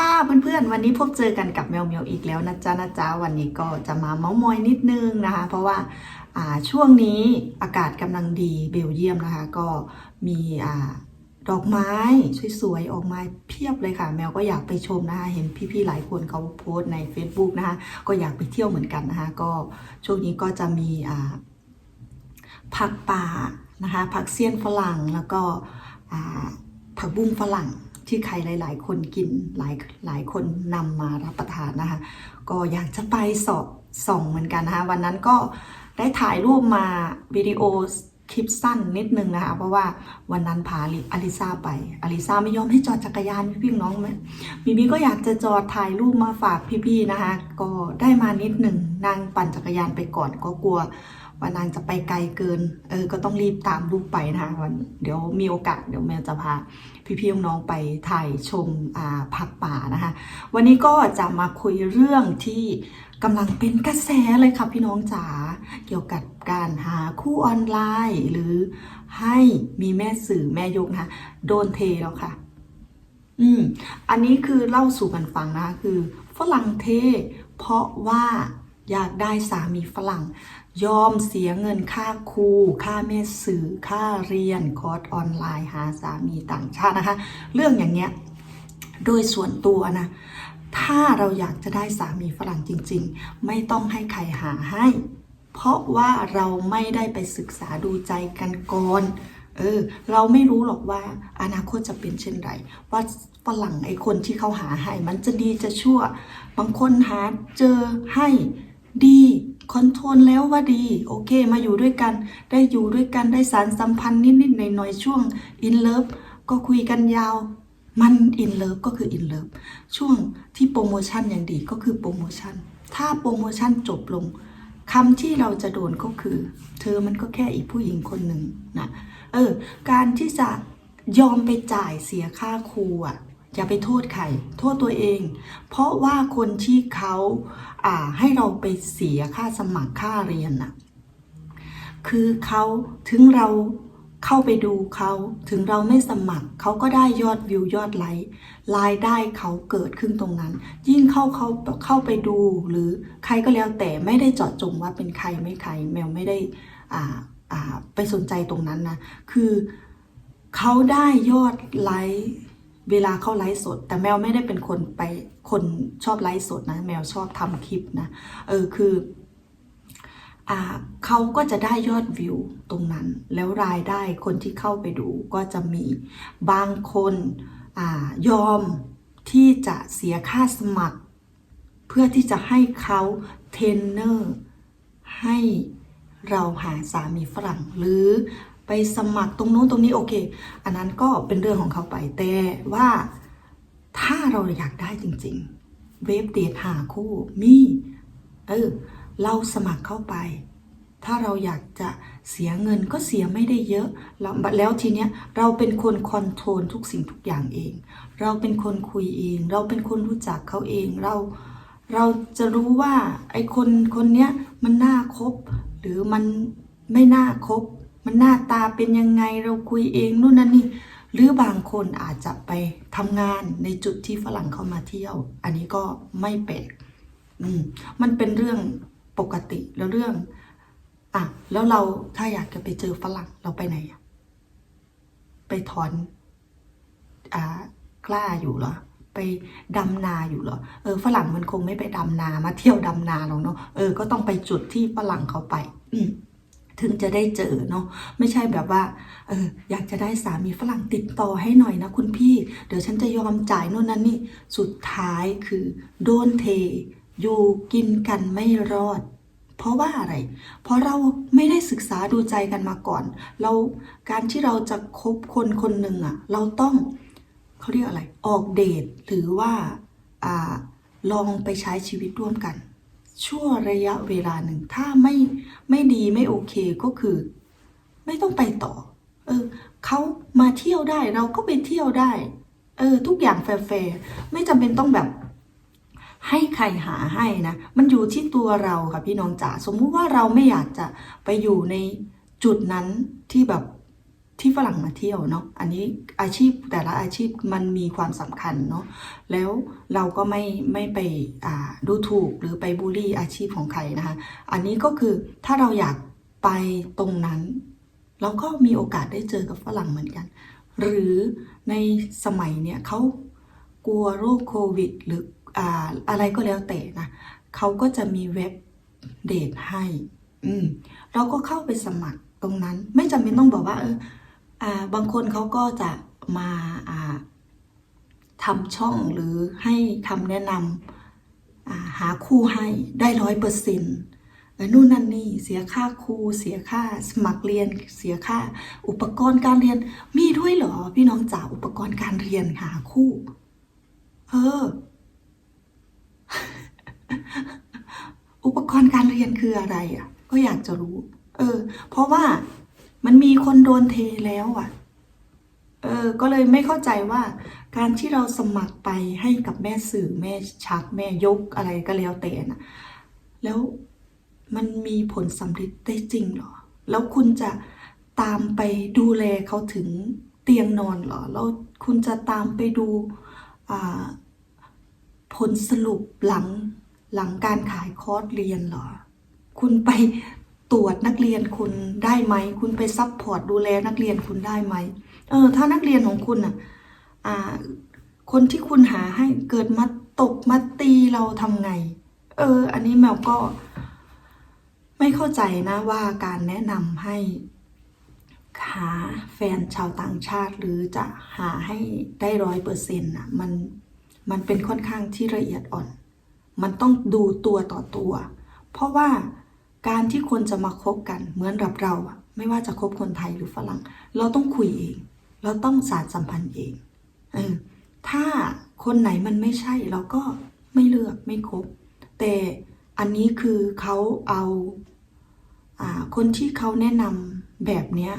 ค่ะเพื่อนๆ วันนี้พบเจอกันกับแมวเมียวอีกแล้วนะจ๊ะนะจ๊ะวันนี้ก็จะมาเมาส์มอยนิดนึงนะคะ เพราะว่าอ่าช่วงนี้อากาศกำลังดีเบลเยียมนะคะ ก็มีอ่าดอกไม้สวยๆ ออกมาเพียบเลยค่ะ แมวก็อยากไปชมนะคะ เห็นพี่ๆ หลายคนเขาโพสต์ใน Facebook นะคะ ก็อยากไปเที่ยวเหมือนกันนะคะ ก็ช่วงนี้ก็จะมีอ่าผักป่านะคะผักเสี้ยนฝรั่งแล้วก็อ่าผักบุ้งฝรั่ง ที่ใครหลาย ๆ คนกินหลายหลายคนนำมารับประทานนะคะ ก็อยากจะไปสอบส่องเหมือนกันนะคะวันนั้นก็ได้ถ่ายรูปมาวิดีโอคลิปสั้นนิดนึงนะคะเพราะว่าวันนั้นพาอลิซาไปอลิซาไม่ยอมให้จอดจักรยานพี่น้องไหมบีบีก็อยากจะจอดถ่ายรูปมาฝากพี่ๆนะคะ ก็ได้มานิดหนึ่งนั่งปั่นจักรยานไปก่อนก็กลัว ว่านางจะไปไกลเกิน เออ ก็ต้องรีบตามลูกไปนะคะวัน เดี๋ยวมีโอกาสเดี๋ยวแม่จะพาพี่ๆน้องๆไปถ่ายชมอ่าผักป่านะคะ วันนี้ก็จะมาคุยเรื่องที่กำลังเป็นกระแสเลยค่ะพี่น้องจ๋า เกี่ยวกับการหาคู่ออนไลน์ หรือให้มีแม่สื่อแม่ยกนะคะโดนเทแล้วค่ะ อืม อันนี้คือเล่าสู่กันฟังนะ คือฝรั่งเท เพราะว่าอยากได้สามีฝรั่ง ยอมเสียเงินค่าครู ค่าแม่สื่อ ค่าเรียน คอร์สออนไลน์ หาสามีต่างชาตินะคะ เรื่องอย่างเงี้ย โดยส่วนตัวนะ ถ้าเราอยากจะได้สามีฝรั่งจริง ๆ ไม่ต้องให้ใครหาให้ เพราะว่าเราไม่ได้ไปศึกษาดูใจกันก่อน เออ เราไม่รู้หรอกว่าอนาคตจะเป็นเช่นไรว่าฝรั่งไอ้คนที่เขาหาให้ มันจะดีจะชั่ว บางคนหาเจอให้ดี คอนโทรลแล้วว่าดี โอเค มาอยู่ด้วยกัน ได้อยู่ด้วยกันได้สารสัมพันธ์นิดๆหน่อยๆช่วงอินเลิฟก็คุยกันยาว มันอินเลิฟก็คืออินเลิฟช่วงที่โปรโมชั่นอย่างดีก็คือโปรโมชั่น ถ้าโปรโมชั่นจบลงคำที่เราจะโดนก็คือ เธอมันก็แค่อีกผู้หญิงคนหนึ่งนะเออ การที่จะยอมไปจ่ายเสียค่าครูอะ อย่าไปโทษใครโทษตัวเอง เพราะว่าคนที่เขาอ่าให้เราไปเสียค่าสมัครค่าเรียนน่ะคือเขาถึงเราเข้าไปดูเขาถึงเราไม่สมัครเขาก็ได้ยอดวิวยอดไลค์รายได้เขาเกิดขึ้นตรงนั้น ยิ่งเข้าเขาเข้าไปดูหรือใครก็แล้วแต่ไม่ได้เจาะจงว่าเป็นใครไม่ใคร แมวไม่ได้อ่าอ่าไปสนใจตรงนั้นนะคือเขาได้ยอดไลค์ เวลาเข้าไลฟ์สด แต่แมวไม่ได้เป็นคนไปคนชอบไลฟ์สดนะ แมวชอบทำคลิปนะ เออคืออ่าเขาก็จะได้ยอดวิวตรงนั้น แล้วรายได้คนที่เข้าไปดูก็จะมีบางคนอ่ายอมที่จะเสียค่าสมัคร เพื่อที่จะให้เขาเทรนเนอร์ให้เราหาสามีฝรั่งหรือ ไปสมัครตรงนู้นตรงนี้โอเค อันนั้นก็เป็นเรื่องของเขาไปแต่ว่าถ้าเราอยากได้จริง ๆ เว็บเดทหาคู่มีเออเราสมัครเข้าไป ถ้าเราอยากจะเสียเงินก็เสียไม่ได้เยอะ แล้วแล้วทีเนี้ยเราเป็นคนคอนโทรลทุกสิ่งทุกอย่างเอง เราเป็นคนคุยเอง เราเป็นคนรู้จักเขาเองเราเราจะรู้ว่าไอ้คนคนเนี้ยมันน่าคบหรือมันไม่น่าคบ มันหน้าตาเป็นยังไงเราคุยเองนู่นนั่นนี่ หรือบางคนอาจจะไปทำงานในจุดที่ฝรั่งเข้ามาเที่ยว อันนี้ก็ไม่แปลกอืมมันเป็นเรื่องปกติแล้วเรื่องอะแล้วเราถ้าอยากจะไปเจอฝรั่งเราไปไหนอะไปถอนอ่ากล้าอยู่เหรอไปดำนาอยู่เหรอเออฝรั่งมันคงไม่ไปดำนามาเที่ยวดำนาหรอกเนาะเออก็ต้องไปจุดที่ฝรั่งเขาไป อื ถึงจะได้เจอเนาะไม่ใช่แบบว่าเอออยากจะได้สามีฝรั่งติดต่อให้หน่อยนะคุณพี่ เดี๋ยวฉันจะยอมจ่ายโน่นนั่นนี่สุดท้ายคือโดนเท อยู่กินกันไม่รอด เพราะว่าอะไร เพราะเราไม่ได้ศึกษาดูใจกันมาก่อน เราการที่เราจะคบคนคนหนึ่งอะเราต้องเขาเรียกอะไร ออกเดทหรือว่าอ่าลองไปใช้ชีวิตร่วมกัน ชั่วระยะเวลาหนึ่ง ถ้าไม่ไม่ดีไม่โอเคก็คือ ไม่ต้องไปต่อ เออเขามาเที่ยวได้เราก็ไปเที่ยวได้ เออ ทุกอย่างแฟร์ไม่จำเป็นต้องแบบ ให้ใครหาให้นะ มันอยู่ที่ตัวเราค่ะพี่น้องจ๋าสมมุติว่าเราไม่อยากจะไปอยู่ในจุดนั้นที่แบบ ที่ฝรั่งมาเที่ยวเนาะ อันนี้อาชีพแต่ละอาชีพมันมีความสำคัญเนาะ แล้วเราก็ไม่ไม่ไปอ่าดูถูกหรือไปบูลลี่อาชีพของใครนะคะ อันนี้ก็คือถ้าเราอยากไปตรงนั้น เราก็มีโอกาสได้เจอกับฝรั่งเหมือนกัน หรือในสมัยเนี่ยเขากลัวโรคโควิด หรืออ่าอะไรก็แล้วแต่นะเขาก็จะมีเว็บเดทให้ อืม เราก็เข้าไปสมัครตรงนั้น ไม่จำเป็นต้องบอกว่าเอออ่า บางคนเขาก็จะมาอ่าทำช่องหรือให้คำแนะนำหาคู่ให้ได้ร้อยเปอร์เซ็นต์นู่นนั่นนี่เสียค่าครูเสียค่าสมัครเรียนเสียค่าอุปกรณ์การเรียน มีด้วยเหรอพี่น้องจ๋าอุปกรณ์การเรียนหาคู่เอออุปกรณ์การเรียนคืออะไรอะ ก็อยากจะรู้ เออ เพราะว่า มันมีคนโดนเทแล้วอะ เออ ก็เลยไม่เข้าใจว่า การที่เราสมัครไปให้กับแม่สื่อแม่ชักแม่ยกอะไรก็แล้วแต่นะแล้วมันมีผลสำเร็จได้จริงเหรอ แล้วคุณจะตามไปดูแลเขาถึงเตียงนอนเหรอ แล้วคุณจะตามไปดูผลสรุปหลังหลังการขายคอร์สเรียนเหรอ คุณไป ตรวจนักเรียนคุณได้ไหม คุณไปซัพพอร์ตดูแลนักเรียนคุณได้ไหม เออ ถ้านักเรียนของคุณอะ อ่า คนที่คุณหาให้เกิดมาตกมาตีเราทำไง เออ อันนี้แมวก็ ไม่เข้าใจนะว่าการแนะนำให้หาแฟนชาวต่างชาติหรือจะหาให้ได้ร้อยเปอร์เซ็นต์อะมันมันเป็นค่อนข้างที่ละเอียดอ่อน มันต้องดูตัวต่อตัว เพราะว่า การที่คนจะมาคบกันเหมือนกับเราอะไม่ว่าจะคบคนไทยหรือฝรั่ง เราต้องคุยเอง เราต้องสารสัมพันธ์เองเออถ้าคนไหนมันไม่ใช่เราก็ไม่เลือกไม่คบ แต่อันนี้คือเขาเอาอ่าคนที่เขาแนะนำแบบเนี้ย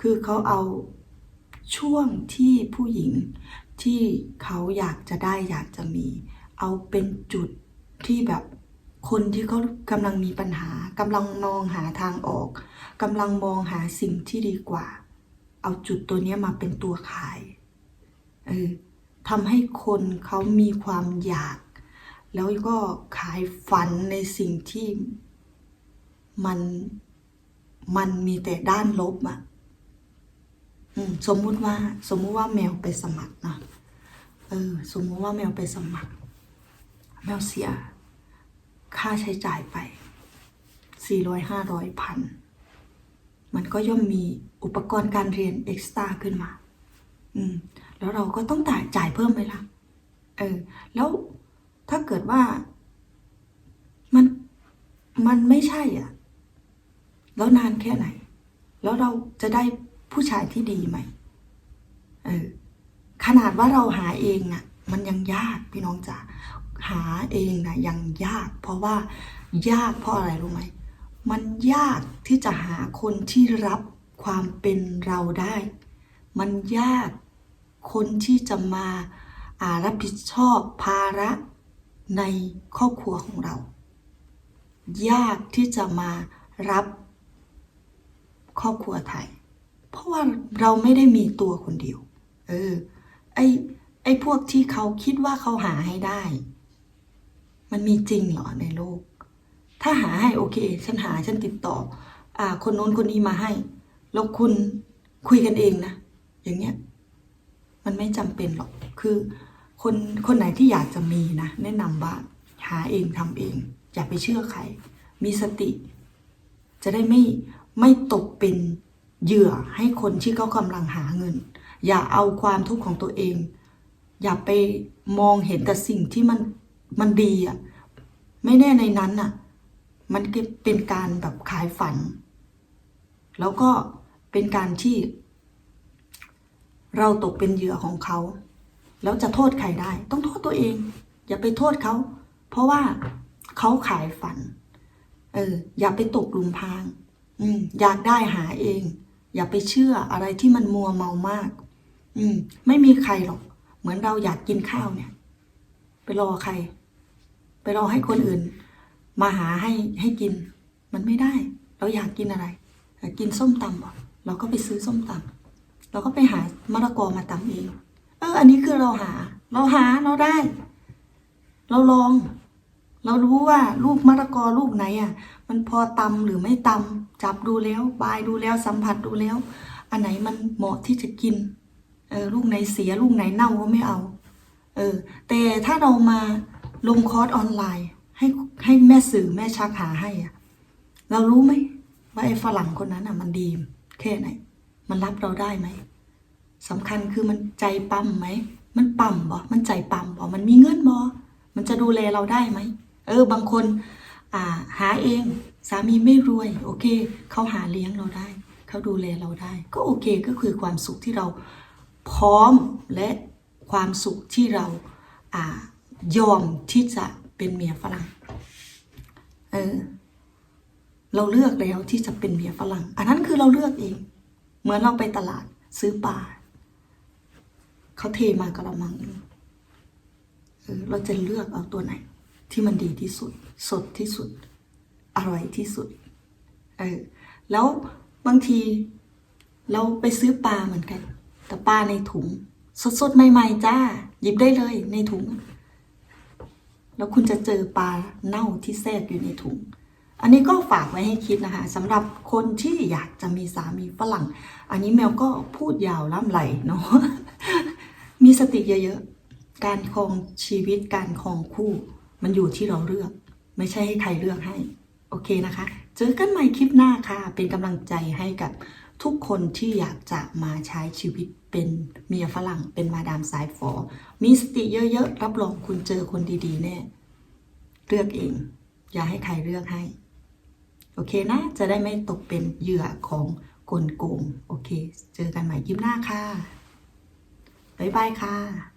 คือเขาเอาช่วงที่ผู้หญิงที่เขาอยากจะได้อยากจะมี เอาเป็นจุดที่แบบ คนที่เขากำลังมีปัญหากำลังมองหาทางออกกำลังมองหาสิ่งที่ดีกว่า เอาจุดตัวเนี้ยมาเป็นตัวขายเออทำให้คนเขามีความอยาก แล้วก็ขายฝันในสิ่งที่มันมันมีแต่ด้านลบอะสมมุติว่า สมมุติว่าแมวไปสมัครนะเออ สมมุติว่าแมวไปสมัคร แมวเสีย ค่าใช้จ่ายไปสี่ร้อยห้าร้อยพัน มันก็ย่อมมีอุปกรณ์การเรียนเอ็กซ์ต้าขึ้นมา อืม แล้วเราก็ต้องจ่ายจ่ายเพิ่มไปละเออ แล้วถ้าเกิดว่ามันมันไม่ใช่อะ แล้วนานแค่ไหน แล้วเราจะได้ผู้ชายที่ดีไหมเออขนาดว่าเราหาเองน่ะ มันยังยากพี่น้องจ๋า หาเองนะยังยาก เพราะว่ายากเพราะอะไรรู้ไหมมันยากที่จะหาคนที่รับความเป็นเราได้ มันยากคนที่จะมาารับผิดชอบภาระในครอบครัวของเรา ยากที่จะมารับครอบครัวไทย เพราะว่าเราไม่ได้มีตัวคนเดียว เออ ไอไอพวกที่เขาคิดว่าเขาหาให้ได้ มันมีจริงเหรอในโลก ถ้าหาให้โอเค ฉันหาฉันติดต่อ อ่า คนโน้นคนนี้มาให้ แล้วคุณคุยกันเองนะ อย่างเงี้ย มันไม่จำเป็นหรอก คือ คนคนไหนที่อยากจะมีนะ แนะนำว่าหาเองทำเอง อย่าไปเชื่อใคร มีสติ จะได้ไม่ไม่ตกเป็นเหยื่อให้คนที่เขากำลังหาเงิน อย่าเอาความทุกข์ของตัวเอง อย่าไปมองเห็นแต่สิ่งที่มัน มันดีอะ ไม่แน่ในนั้นอะ มันเป็นการแบบขายฝัน แล้วก็เป็นการที่ เราตกเป็นเหยื่อของเขา แล้วจะโทษใครได้ ต้องโทษตัวเอง อย่าไปโทษเขา เพราะว่าเขาขายฝัน เออ อย่าไปตกหลุมพราง อืม อยากได้หาเอง อย่าไปเชื่ออะไรที่มันมัวเมามาก อืม ไม่มีใครหรอก เหมือนเราอยากกินข้าวเนี่ย ไปรอใคร ไปรอให้คนอื่น มาหาให้ให้กิน มันไม่ได้ เราอยากกินอะไรอยากกินส้มตำเหรอเราก็ไปซื้อส้มตำเราก็ไปหามะละกอมาตำเองเออ อันนี้คือเราหา เราหาเราได้ เราลอง เรารู้ว่าลูกมะละกอลูกไหนอะ มันพอตำหรือไม่ตำจับดูแล้วบายดูแล้วสัมผัสดูแล้ว อันไหนมันเหมาะที่จะกินเออลูกไหนเสียลูกไหนเน่าก็ไม่เอา เออ แต่ถ้าเรามา ลงคอร์สออนไลน์ ให้ให้แม่สื่อแม่ชักหาให้อะเรารู้ไหมว่าไอ้ฝรั่งคนนั้นอะ มันดีแค่ไหน มันรับเราได้ไหมสำคัญคือมันใจปั๊มไหม มันปั๊มบ่ มันใจปั๊มบ่ มันมีเงินบ่ มันจะดูแลเราได้ไหม เออ บางคน อ่า หาเอง สามีไม่รวย โอเค เขาหาเลี้ยงเราได้ เขาดูแลเราได้ ก็โอเค ก็คือความสุขที่เราพร้อมและความสุขที่เรา อ่า ยอมที่จะเป็นเมียฝรั่ง เออ เราเลือกแล้วที่จะเป็นเมียฝรั่ง อันนั้นคือเราเลือกเอง เหมือนเราไปตลาดซื้อปลาเขาเทมากระมังหนึ่งเออเราจะเลือกเอาตัวไหน ที่มันดีที่สุด สดที่สุด อร่อยที่สุด เออ แล้วบางทีเราไปซื้อปลาเหมือนกัน แต่ปลาในถุง สดๆ ใหม่ ๆ จ้า หยิบได้เลยในถุง แล้วคุณจะเจอปลาเน่าที่แทรกอยู่ในถุง อันนี้ก็ฝากไว้ให้คิดนะคะสำหรับคนที่อยากจะมีสามีฝรั่ง อันนี้แมวก็พูดยาวล่ำไหลเนาะมีสติเยอะๆ การครองชีวิตการครองคู่ มันอยู่ที่เราเลือก ไม่ใช่ให้ใครเลือกให้ โอเคนะคะ เจอกันใหม่คลิปหน้าค่ะ เป็นกำลังใจให้กับทุกคนที่อยากจะมาใช้ชีวิตเป็นเมียฝรั่งเป็นมาดามสายฝอ มีสติเยอะๆ รับรองคุณเจอคนดีๆ แน่ เลือกเอง อย่าให้ใครเลือกให้ โอเคนะ จะได้ไม่ตกเป็นเหยื่อของกลโกง โอเค เจอกันใหม่คลิปหน้าค่ะ บ๊ายบายค่ะ